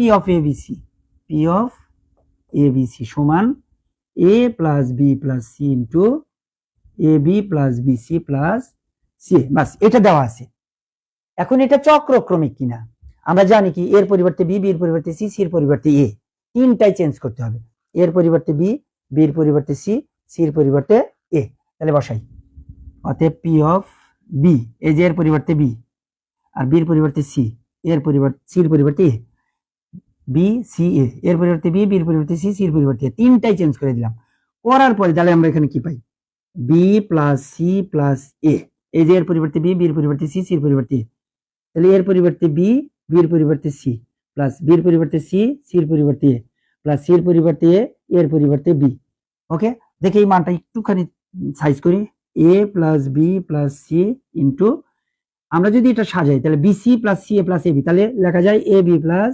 P of A B C P of A B C সমান A plus B plus C into A B plus B C plus C বাস এটা দেওয়া আছে এখন এটা চক্রক্রমিক কিনা আমরা জানি কি এর পরিবর্তে বি বির পরিবর্তে সি সির পরিবর্তে এ তিনটাই চেঞ্জ করতে হবে এর পরিবর্তে বি বির পরিবর্তে সি সির পরিবর্তে এ তাহলে বসাই অতএব পি অফ বি এই যে এর পরিবর্তে বি আর বির পরিবর্তে সি এর পরিবর্তে সির পরিবর্তে এ বি সি এ এর পরিবর্তে বি বির পরিবর্তে সি সির পরিবর্তে তিনটাই চেঞ্জ করে দিলাম করার পরে তাহলে আমরা এখানে কি পাই B plus C plus A এই যে এর পরিবর্তে বি বির পরিবর্তে সি সির পরিবর্তে তাহলে এর পরিবর্তে বি বির পরিবর্তে সি প্লাস বির পরিবর্তে সি সির পরিবর্তে এ প্লাস সির পরিবর্তে এ এর পরিবর্তে বি ওকে দেখে এই মানটা একটুখানি সাইজ করি A plus B plus C into আমরা যদি এটা সাজাই তাহলে BC plus C A plus A B তাহলে লেখা যায় এ বি প্লাস